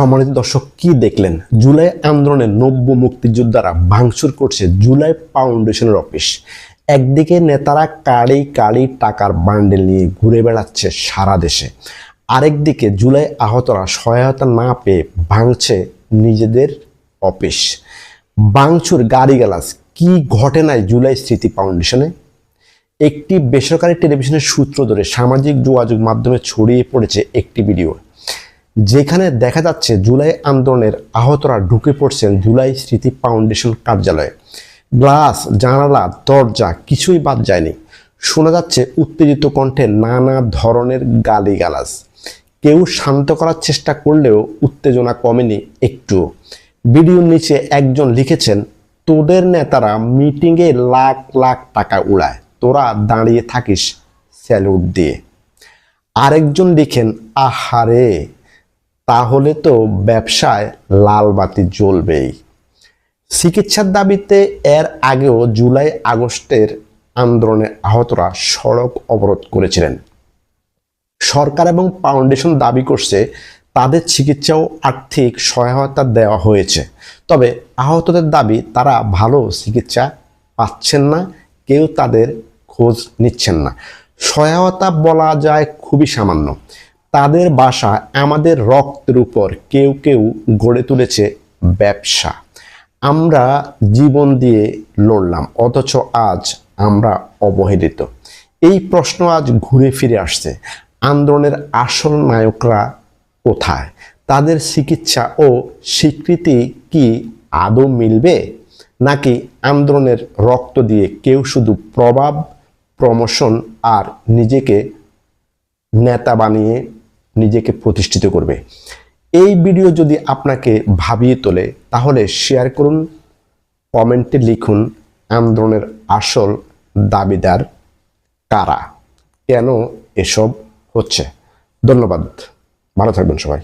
সম্মানিত দর্শক, কি দেখলেন? জুলাই আন্দোলনে নব্য মুক্তিযোদ্ধারা ভাঙচুর করছে জুলাই ফাউন্ডেশনের অফিস। একদিকে নেতারা কাড়ি কাড়ি টাকার বান্ডেল নিয়ে ঘুরে বেড়াচ্ছে সারা দেশে। আরেকদিকে জুলাই আহতরা সহায়তা না পেয়ে ভাঙছে নিজেদের অফিস। ভাঙচুর, গাড়িগালাজ, কি ঘটে নাই জুলাই স্মৃতি ফাউন্ডেশনে? একটি বেসরকারি টেলিভিশনের সূত্র ধরে সামাজিক যোগাযোগ মাধ্যমে ছড়িয়ে পড়েছে একটি ভিডিও। যেখানে দেখা যাচ্ছে জুলাই আন্দোলনের আহতরা ঢুকে পড়ছেন জুলাই স্মৃতি ফাউন্ডেশন কার্যালয়ে। গ্লাস, জানালা, দরজা কিছুই বাদ যায়নি। শোনা যাচ্ছে উত্তেজিত কণ্ঠে নানা ধরনের গালিগালাজ। কেউ শান্ত করার চেষ্টা করলেও উত্তেজনা কমেনি একটুও। ভিডিওর নিচে একজন লিখেছেন, তোদের নেতারা মিটিংয়ে লাখ লাখ টাকা উড়ায়। তোরা দাঁড়িয়ে থাকিস স্যালুট দিয়ে। আরেকজন লিখেন, আহারে। তাহলে তো ব্যবসায় লাল বাতি জ্বলবেই। চিকিৎসার দাবিতে এর আগেও জুলাই আগস্টের আন্দোলনে আহতরা সড়ক অবরোধ করেছিলেন। সরকার এবং ফাউন্ডেশন দাবি করছে, তাদের চিকিৎসা ও আর্থিক সহায়তা দেওয়া হয়েছে। তবে আহতদের দাবি, তারা ভালো চিকিৎসা পাচ্ছেন না, কেউ তাদের খোঁজ নিচ্ছেন না। সহায়তা বলা যায় খুবই সামান্য। তাদের বাসা আমাদের রক্তের উপর কেউ কেউ গড়ে তুলেছে ব্যবসা। আমরা জীবন দিয়ে লড়লাম, অথচ আজ আমরা অবহেলিত। এই প্রশ্ন আজ ঘুরে ফিরে আসছে। আন্দোলনের আসল নায়করা কোথায়? তাদের চিকিৎসা ও স্বীকৃতি কি আদৌ মিলবে? নাকি আন্দোলনের রক্ত দিয়ে কেউ শুধু প্রভাব, প্রমোশন আর নিজেকে নেতা বানিয়ে নিজেকে প্রতিষ্ঠিত করবে। এই ভিডিও যদি আপনাকে ভাবিয়ে তোলে, তাহলে শেয়ার করুন কমেন্টে লিখুন, আন্দোলনের আসল দাবিদার কারা? কেন এসব হচ্ছে? ধন্যবাদ। ভালো থাকবেন সবাই।